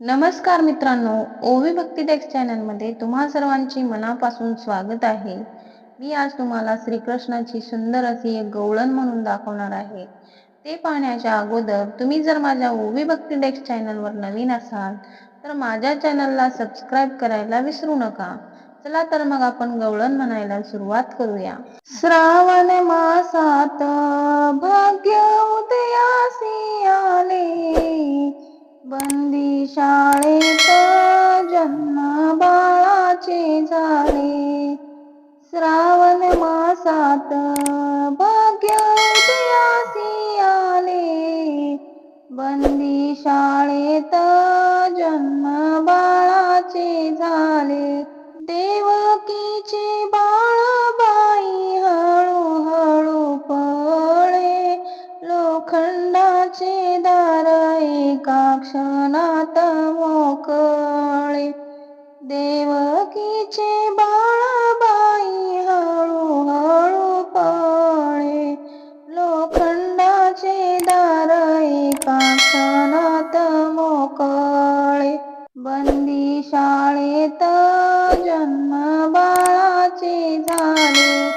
नमस्कार मित्रांनो ओवी भक्ती टेक्स चॅनलमध्ये तुम्हा सर्वांची मनापासून स्वागत आहे. मी आज तुम्हाला श्रीकृष्णाची सुंदर अशी एक गवळण म्हणून दाखवणार आहे. ते पाहण्याच्या अगोदर तुम्ही जर माझ्या ओवी भक्ती टेक्स चॅनलवर नवीन असाल तर माझ्या चॅनलला सबस्क्राईब करायला विसरू नका. चला तर मग आपण गवळण म्हणायला सुरुवात करूया. श्रावण मासात भाग्य उदयासी बंदी शाळेत जन्म बाळाचे झाले श्रावण मासात भाग्य आले. बंदी शाळेत जन्म बाळाचे झाले देवकीचे क्षणात मोकळे. देवकीचे बाळाबाई हळूहळू पळे. लोखंडाचे दार एका क्षणात मोकळे. बंदी शाळेत जन्म बाळाचे झाले.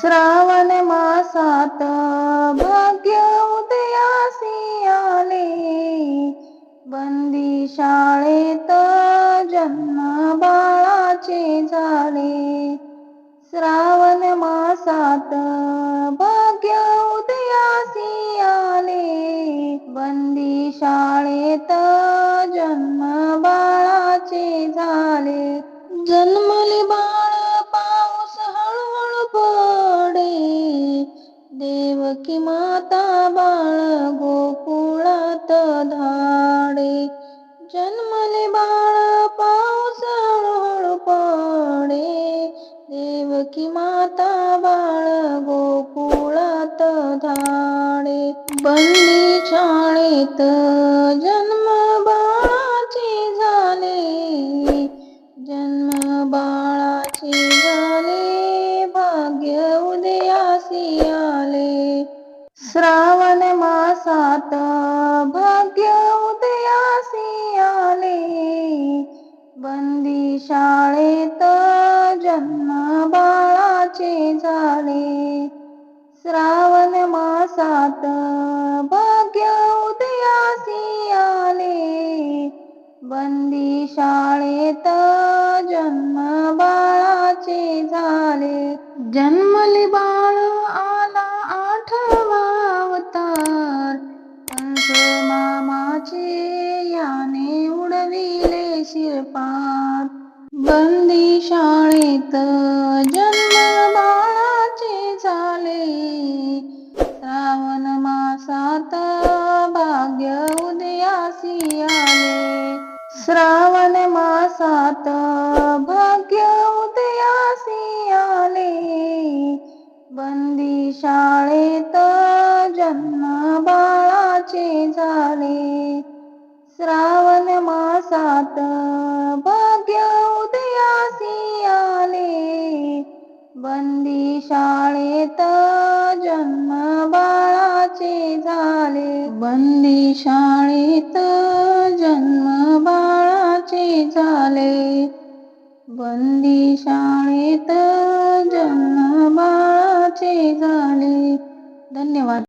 श्रावण मासात बंदी शाळेत जन्म बाळाचे झाले. श्रावण मासात भाग्य उदयासी आले. बंदी शाळेत जन्म बाळाचे झाले. जन्मले देवकी माता बाळ गोकुळात धाडे बंदी शाळेत जन्म बाळाचे झाले. जन्म बाळाचे झाले भाग्य उदयासी आले श्रावण मासात बंदी शाळेत जन्म बाळाचे झाले. जन्मले बाळ आला आठवा अवतार. कंस मामाचे याने उडविले शिरपात बंदी शाळेत जन्म बाळाचे झाले. श्रावण मासात भाग्य उदयासी आले श्रावण मासात भाग्य उदयासी आले. बंदी शाळेत जन्म बाळाचे झाले. श्रावण मासात भाग्य उदयासी आले. बंदी शाळेत जन्म बाळाचे झाले. बंदी शाळे बंदी शाळेत जन्म बाळाचे झाले. धन्यवाद.